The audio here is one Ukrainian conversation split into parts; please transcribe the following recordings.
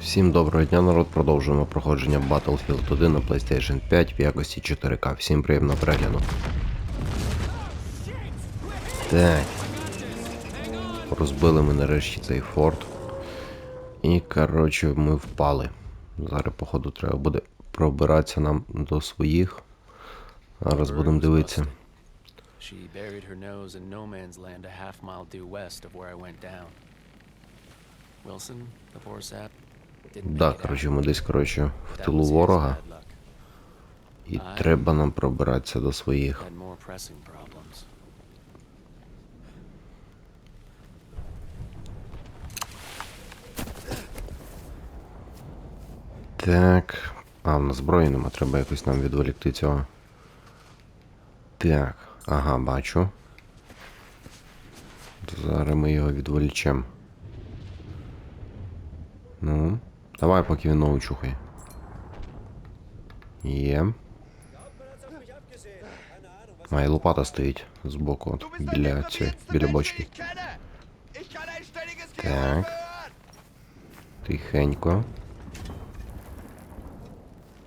Всім доброго дня, народ. Продовжуємо проходження Battlefield 1 на PlayStation 5 в якості 4К. Всім приємного перегляду. Так. Розбили ми нарешті цей форт. І, коротше, ми впали. Зараз, походу, треба буде пробиратися нам до своїх. Зараз будемо дивитися. She buried her nose in no man's land a half mile due west of where I went down. Wilson, the poor sap, Да, коротше, ми десь, коротше, в тилу ворога. І треба нам пробиратися до своїх. Так. А, в нас зброї нема, треба якось нам відволікти цього. Так, ага, бачу. Зараз ми його відволічемо. Ну, давай, поки він ногу чухає. Є. І лопата стоїть збоку, от, біля цієї, біля бочки. Так. Тихенько.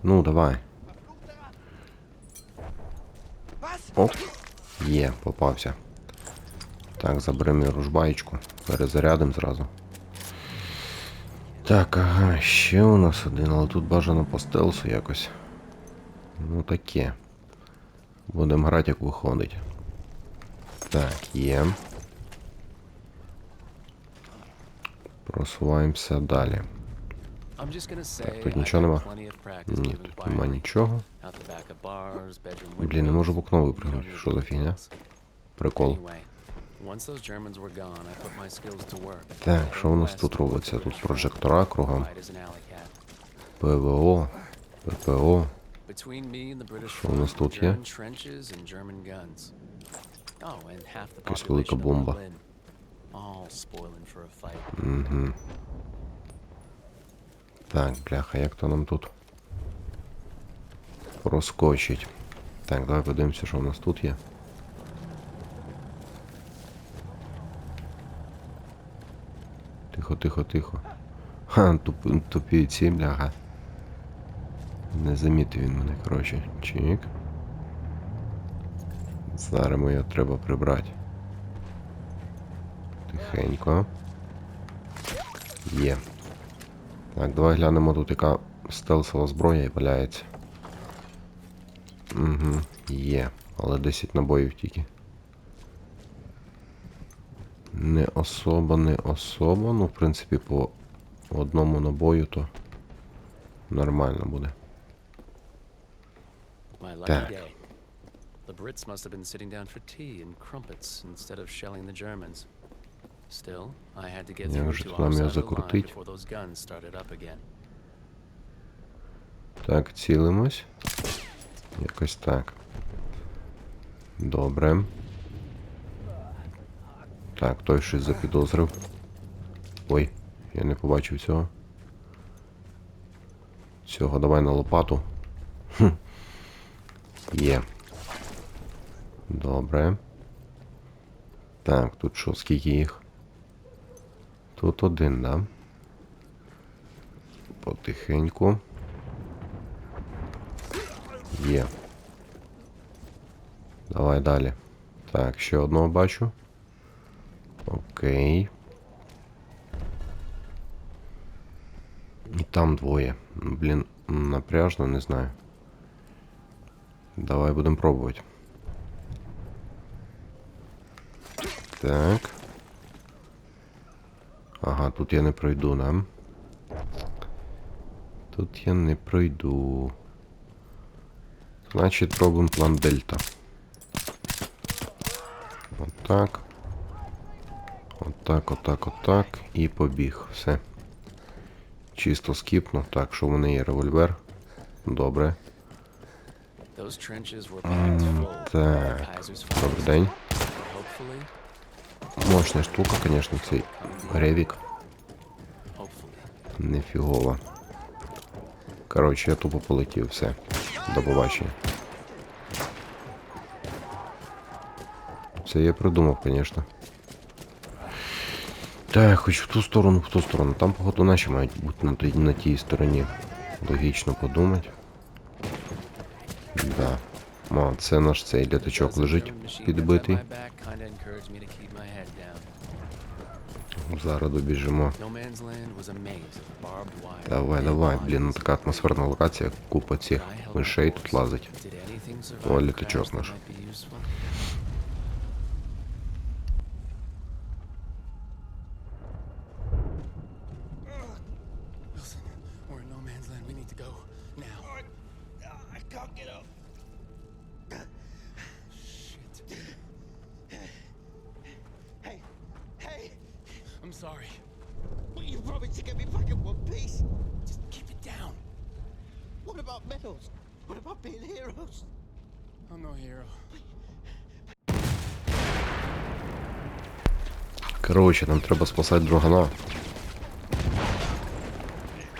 Ну, давай. Оп. Є, попався. Так, заберемо ружбаєчку. Перезарядимо зразу. Так, ага, ще у нас один, але тут бажано по стелсу якось. Ну таке. Будемо грати, як виходить. Так, є. Просуваємося далі. Say тут нічого нема? Ні, тут нема нічого. Блін, не можу в окно випрыгнути. Що за фігня? Прикол. Так, що у нас тут робиться? Тут прожектора кругом. ПВО, ППО. Що у нас тут є? Oh, Якась велика бомба. Угу. Так, бляха, як то нам тут проскочить. Так, давай подивимося, що у нас тут є. Тихо, тихо, тихо. Ха, туп, тупі ці, бляха. Не замітив він мене, коротше. Чик. Зараз його треба прибрати. Тихенько. Є. Так, давай глянемо тут яка стелсова зброя і валяється. Угу, є. Але 10 набоїв тільки. Не особо, не особо. Ну, в принципі, по одному набою то нормально буде. Так. The Brits must have been sitting down for tea and crumpets instead of shelling the Germans. Still, I had to get through to our side of the line before those guns started up again. Так, цілимось. Якось так. Добре. Так, той щось запідозрив. Ой, я не побачив цього. Цього давай на лопату. Хм. Є. Добре. Так, тут що, скільки їх? Тут один, да? Потихеньку. Є. Давай далі. Так, ще одного бачу. Окей. І там двоє. Блін, напряжно, не знаю. Давай будемо пробувати. Так. Ага, тут я не пройду, да? Тут я не пройду. Значить, робимо план Дельта. Отак. Отак, отак, отак. І побіг. Все. Чисто скіпно. Так, що в мене є револьвер. Добре. Так. Добрий день. Мощна штука, звісно, цей ревік. Нефігова. Коротше, я тупо полетів, все. До побачення. Це я придумав, звісно. Так, хоч в ту сторону, в ту сторону. Там, походу, наші мають бути на, тій- на тій стороні. Логічно подумати. Да. Ма, це наш цей літачок лежить підбитий. Зараз добіжимо. Давай, давай, блін, ну така атмосферна локація, купа цих мишей тут лазить. О, літачок наш. Get up. Shit. Hey, hey, I'm sorry. but you promised to get me back in one piece. Just keep it down. What about medals? What about being heroes? I'm no hero. Коротше, нам треба спасати другана.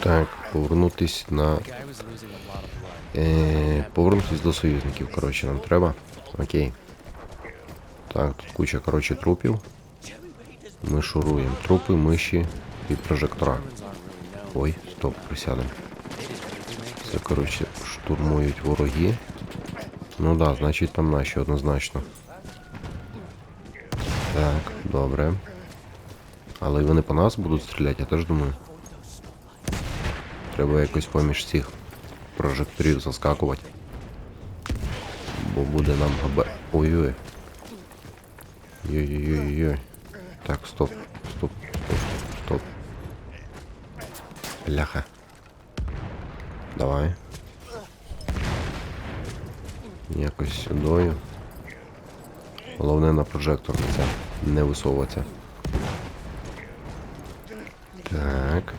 Так, повернутись на. Е, повернутись до союзників, коротше, нам треба. Окей. Так, тут куча, коротше, трупів. Ми шуруємо. Трупи, миші і прожектора. Ой, стоп, присядемо. Це, коротше, штурмують вороги. Ну да, значить там наші однозначно. Так, добре. Але вони по нас будуть стріляти, я теж думаю. Треба якось поміж цих прожекторів заскакувати. Бо буде нам габе. Ой-ой. Йой-йой-йой. Так, стоп, стоп, стоп, стоп. Бляха. Давай. Якось сюдою. Головне на прожектор не. Висовуватися. Так.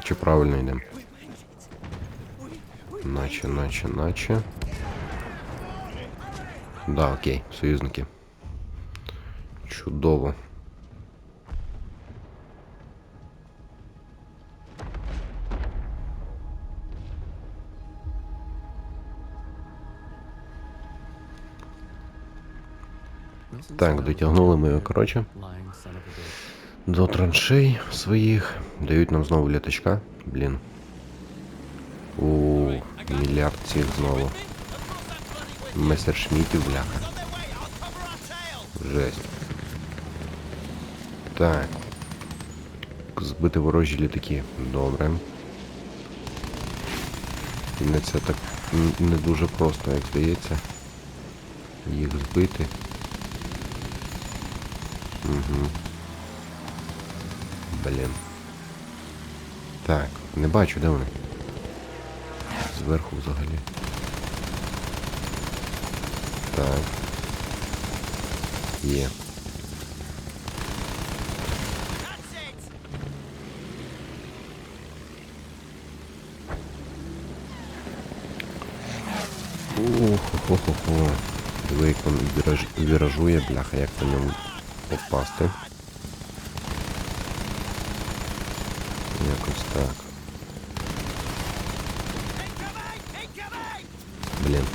Наче правильно йдемо. Наче, наче, наче. Да, окей, союзники. Чудово. Так, дотягнули ми його, коротше. До траншей своїх. Дають нам знову літачка. Блін. У мільярд цих знову. Месершмітів, бляха. Жесть. Так. Збити ворожі літаки. Добре. І не це так не дуже просто, як здається. Їх збити. Угу. Блін. Так, не бачу, де вони? Зверху взагалі. Так. Є. Ухо-хо-хо-хо. Диви, віражує, бляха, як по ньому попасти. так. Блін.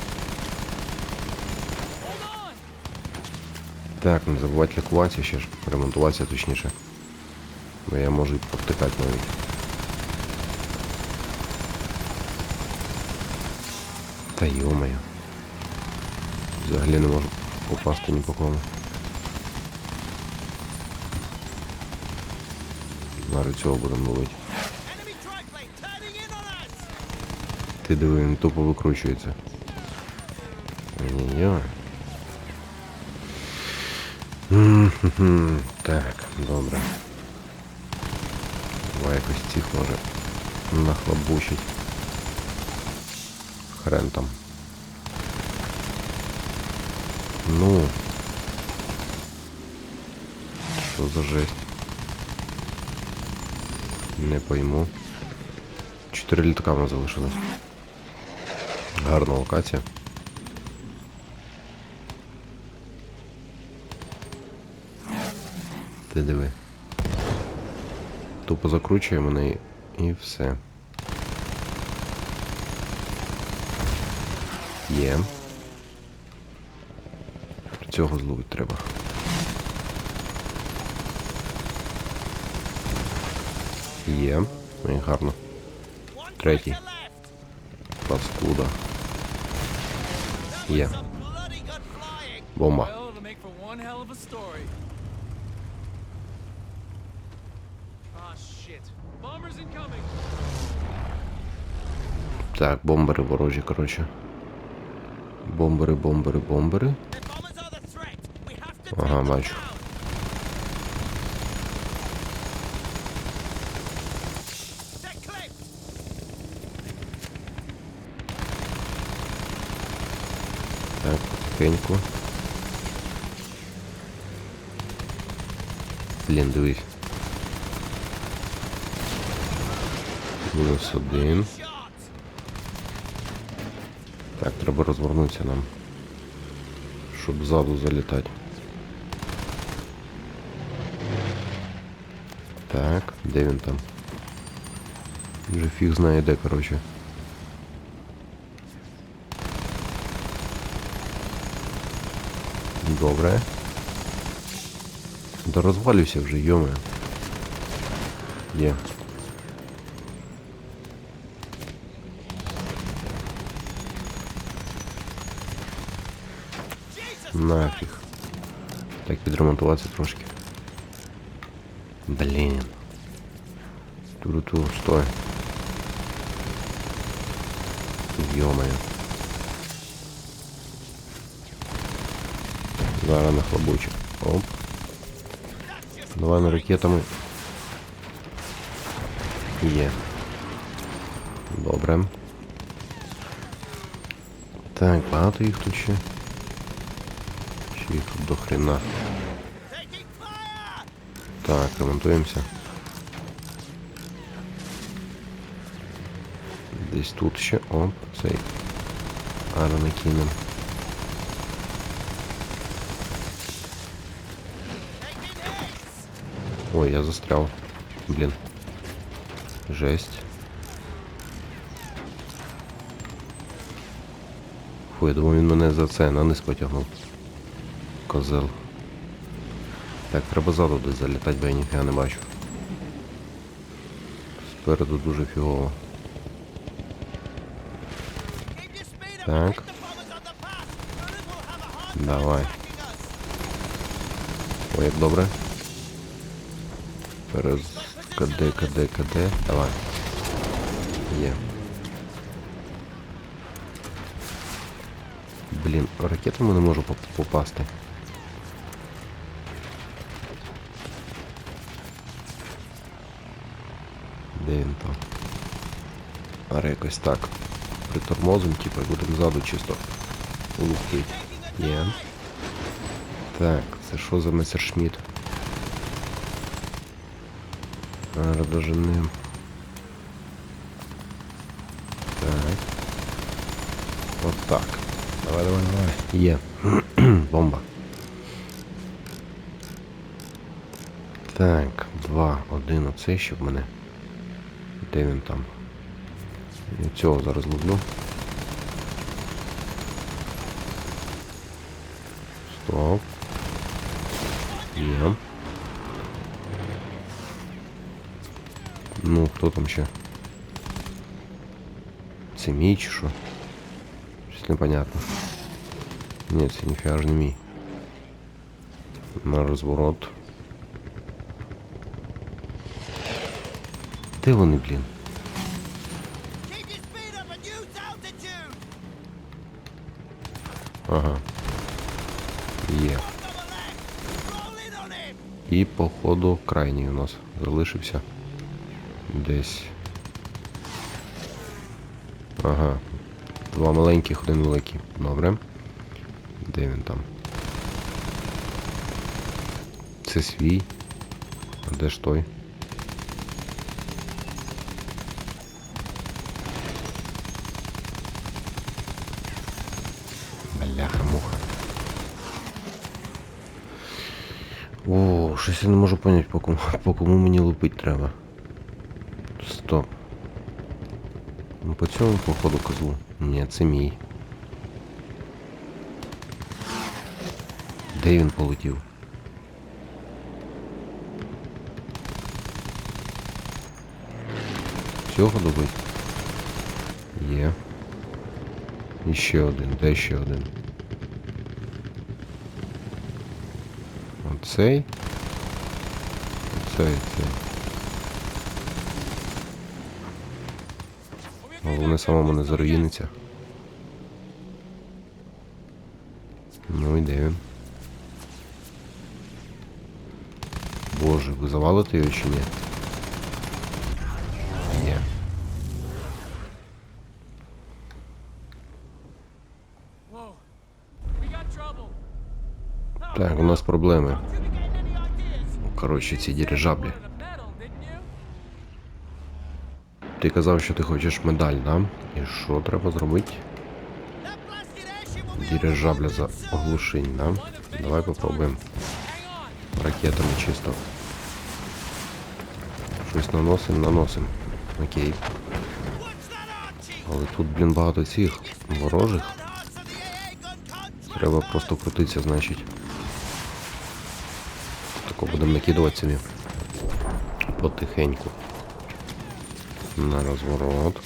Так, не забувайте лікуватися ще ж, ремонтуватися точніше. Бо я можу і повтикати навіть. Та йомаю. Взагалі не можу попасти ні по кому. Зараз цього будемо ловити. Ти диви, він тупо викручується. Ой-ой-ой. Так, добре. Давай якось цих може нахлобучить. Хрен там. Ну. Що за жесть? Не пойму. Чотири літака в нас залишилось. Гарна локація. Ти диви. Тупо закручує мене і все. Є. Цього зловити треба. Є. Ну гарно. Третій. Паскуда. Є. Бомба. Так, бомбери ворожі, короче. Бомбери, бомбери, бомбери. Ага, бачу. Потихеньку. Блін, дивись. Мінус один. Так, треба розвернутися нам. Щоб ззаду залітати. Так, де він там? Вже фіг знає де, коротше. Добре. Да розвалюйся вже, йоме. Є. Jesus Нафіг. Так, підремонтуватися трошки. Блін. Ту-ту, стой. Йомаю. Зараз нахлобучу. Оп. Давай на ракетами. Є. Добре. Так, багато їх тут ще. Ще їх тут до хрена. Так, ремонтуємося. Десь тут ще. Оп, цей. Ара накинем. Ой, я застрял. Блін. Жесть. Фу, я думаю, він мене за це на низ потягнув. Козел. Так, треба ззаду десь залітати, бо я ніфіга не бачу. Спереду дуже фігово. Так. Давай. Ой, як добре. Перез... КД, КД, КД. Давай. Є. Блін, ракетами не можу поп- попасти. Де він там? А якось так. Притормозим, типу, і будемо ззаду чисто лупить. Є. Так, це що за месершміт? Доженем. Так. От так. Давай, давай, давай. Є. Бомба. Так, два, один, оцей щоб мене. Де він там? Я цього зараз ловлю. Стоп. Є. Ну, хто там ще? Це мій чи що? Щось непонятно. Це ніфіга ж не мій. На up and use altitude. Ага. Him. І походу крайній у нас залишився. Десь. Ага. Два маленьких, один великий. Добре. Де він там? Це свій. А де ж той? Бляха-муха. О, щось я не можу поняти, по кому, по кому мені лупить треба. Стоп. Ну по цьому походу козлу. Ні, це мій. Де він полетів? цього добить? Є. І ще один. Де ще один? Оцей. Оцей, цей. Головне самому не заруїниться. Ну і де він? Боже, ви завалите його чи ні? Ні. Так, у нас проблеми. Коротше, ці дирижаблі. Ти казав, що ти хочеш медаль, да? І що треба зробити? Дирижабля за оглушень, да? Давай попробуємо. Ракетами чисто. Щось наносим, наносим. Окей. Але тут, блін, багато цих ворожих. Треба просто крутитися, значить. Тако будемо накидувати собі. Потихеньку. На розворот.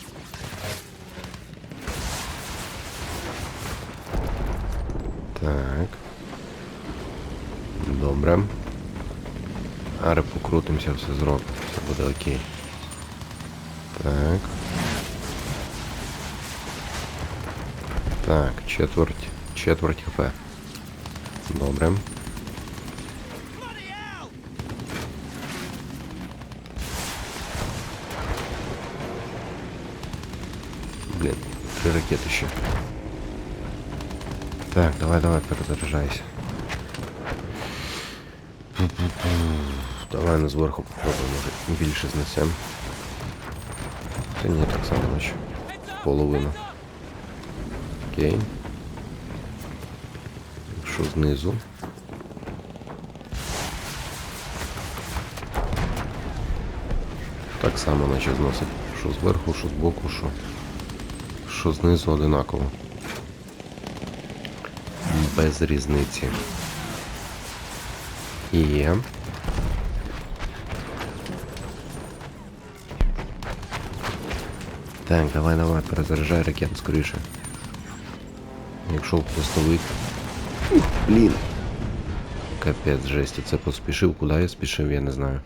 Так. Добре. Аре покрутимося, все зробимо. Все буде окей. Так. Так, четверть. Четверть хп. Добре. Блін, три ракети ще. Так, давай, давай, перезаряджайся. Давай на зверху попробуємо, може більше знесем. Та ні, так само наче. Половину. Окей. Що знизу? Так само наче зносить. Що зверху, що збоку, що. Що знизу одинаково. Без різниці. Є. Так, давай, давай, перезаряджай ракету скоріше. Якщо в хвостовик. Блін. Капець жесть, це поспішив, куди я спішив, я не знаю.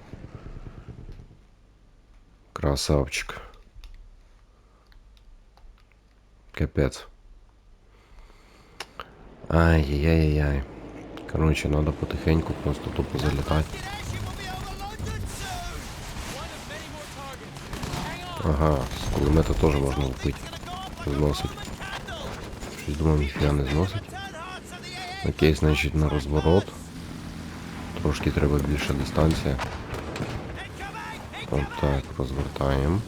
Красавчик. Капец. Ай-яй-яй-яй. Короче, надо потихеньку просто тупо залетать. Ага, з кулемета теж можна вбити. Зносить. Щось думав, ніфіга не зносить. Окей, значить на розворот. Трошки треба більша дистанція. incoming! Отак, розвертаємо.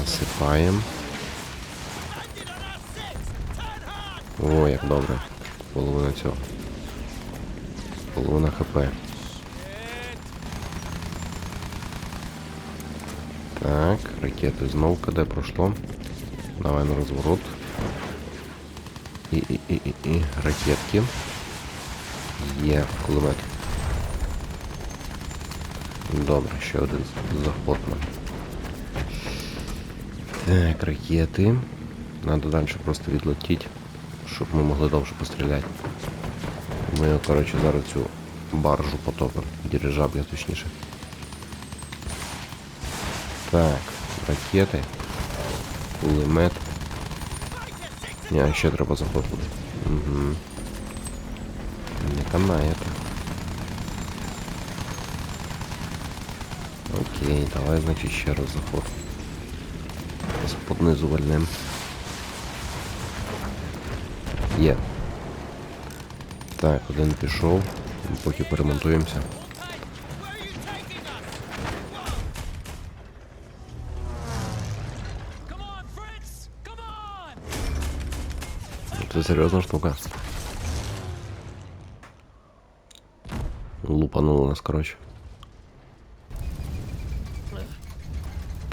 Насипаємо. О, як добре. Половина цього. Половина хп. Так, ракети знов КД пройшло. Давай на розворот. І, і, і, і, і. Ракетки. Є кулемет. Добре, ще один заход нам. Так, ракети. Надо далі просто відлетіти, щоб ми могли довше постріляти. Ми, коротше, зараз цю баржу потопимо. Дирижаблі, точніше. Так, ракети. Кулемет. Ні, ще треба буде. Угу. Не канає так. Окей, давай, значить, ще раз заход. З-под низу вальнем. Є. Так, один пішов. Поки перемонтуємося. Where are you taking us? Come on, Fritz! Come on! Це серйозна штука. Лупануло нас, коротше.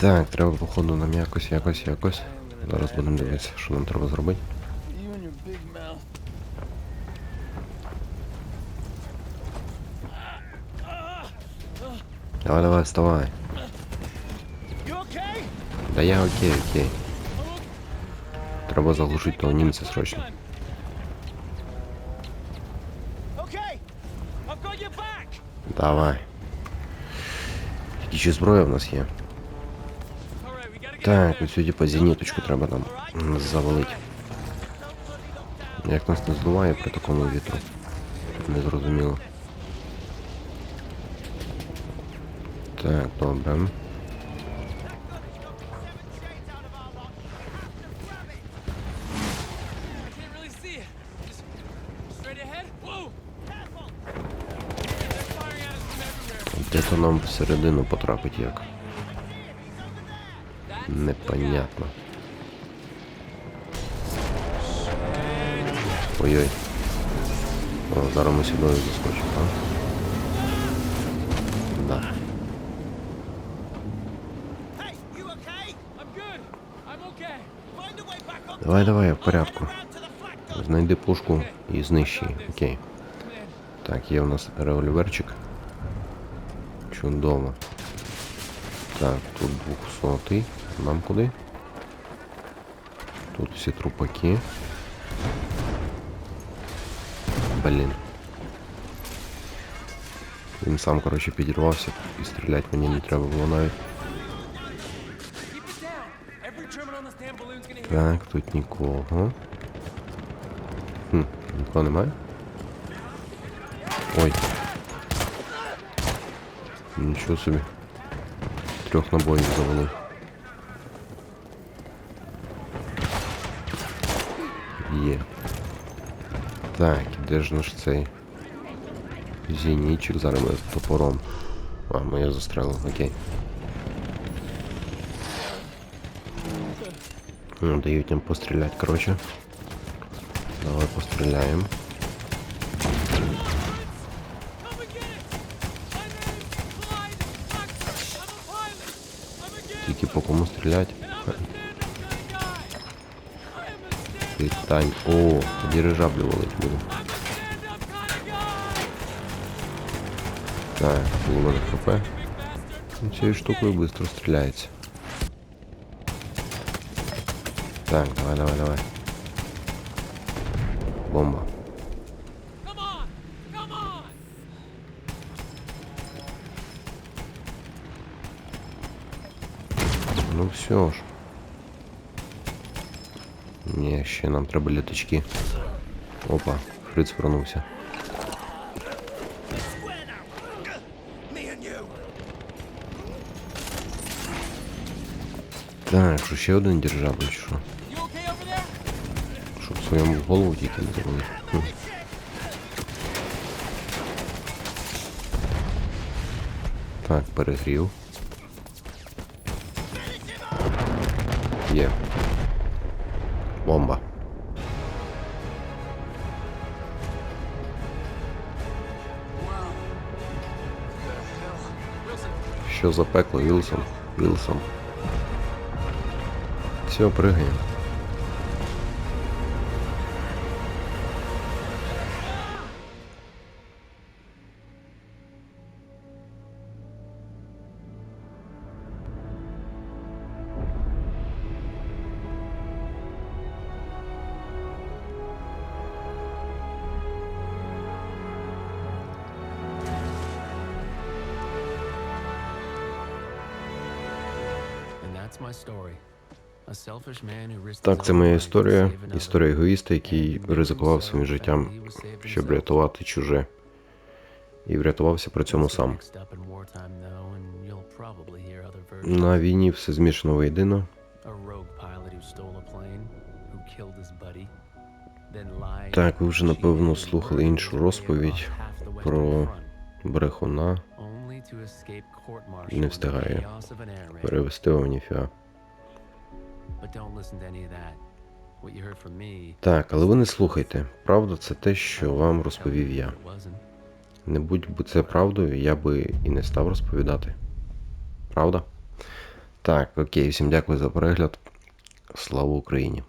Так, треба, походу, нам якось, якось, якось. Зараз будемо дивитися, що нам треба зробити. You and your big mouth. Давай, давай, вставай. Да я окей, окей. Треба заглушити того німця срочно. Okay, I've got your back. Давай. Тільки чи зброя в нас є? Так, оцю типа зеніточку треба нам завалити. Як нас не здуває при такому вітру? Не зрозуміло. Так, добре. Де то нам всередину потрапить як? Непонятно. Ой-ой. Зараз ми сюди заскочимо, а? Да. Давай, давай, в порядку. Знайди пушку і знищи. Окей. Так, є в нас револьверчик. Чудово. Так, тут 200. Нам куди? Тут всі трупаки. Блін. Він сам, коротше, підірвався і стріляти мені не треба було навіть. Так, тут нікого. Хм, нікого немає? Ой. Нічого собі. Трьох набоїв завели. Є. Так, де ж наш цей зенітчик? Зараз ми топором. А, ми його застрелили, окей. Ну, дають нам пострілять, короче. Давай постріляємо. Come and get it. Am a stand-up. Питань. О, дирижаблю валить буду. I'm a stand-up kind of guy. Так, було мене ХП. Big bastard. Ну, Цією штукою швидко стріляється. Так, давай, давай, давай. Бомба. Come on. Come on. Ну все ж. Ні, ще нам треба літачки. Опа, Фриц вернувся. Square now. Me and you. Так, що ще один дирижабль, чи що? You okay over there? Щоб своєму в голову тільки не завалити. Хм. Так, перегрів. Є. Бомба. Wilson, Що за пекло, Вілсон? Вілсон. Все, пригаємо. Так, це моя історія. Історія егоїста, який ризикував своїм життям, щоб врятувати чуже. І врятувався при цьому сам. На війні все змішано воєдино. Так, ви вже напевно слухали іншу розповідь про брехуна. Не raid. Перевести вам ніфіга. Так, але ви не слухайте. Правда, це те, що вам розповів я. Не будь би це правдою, я би і не став розповідати. Правда? Так, окей, всім дякую за перегляд. Слава Україні!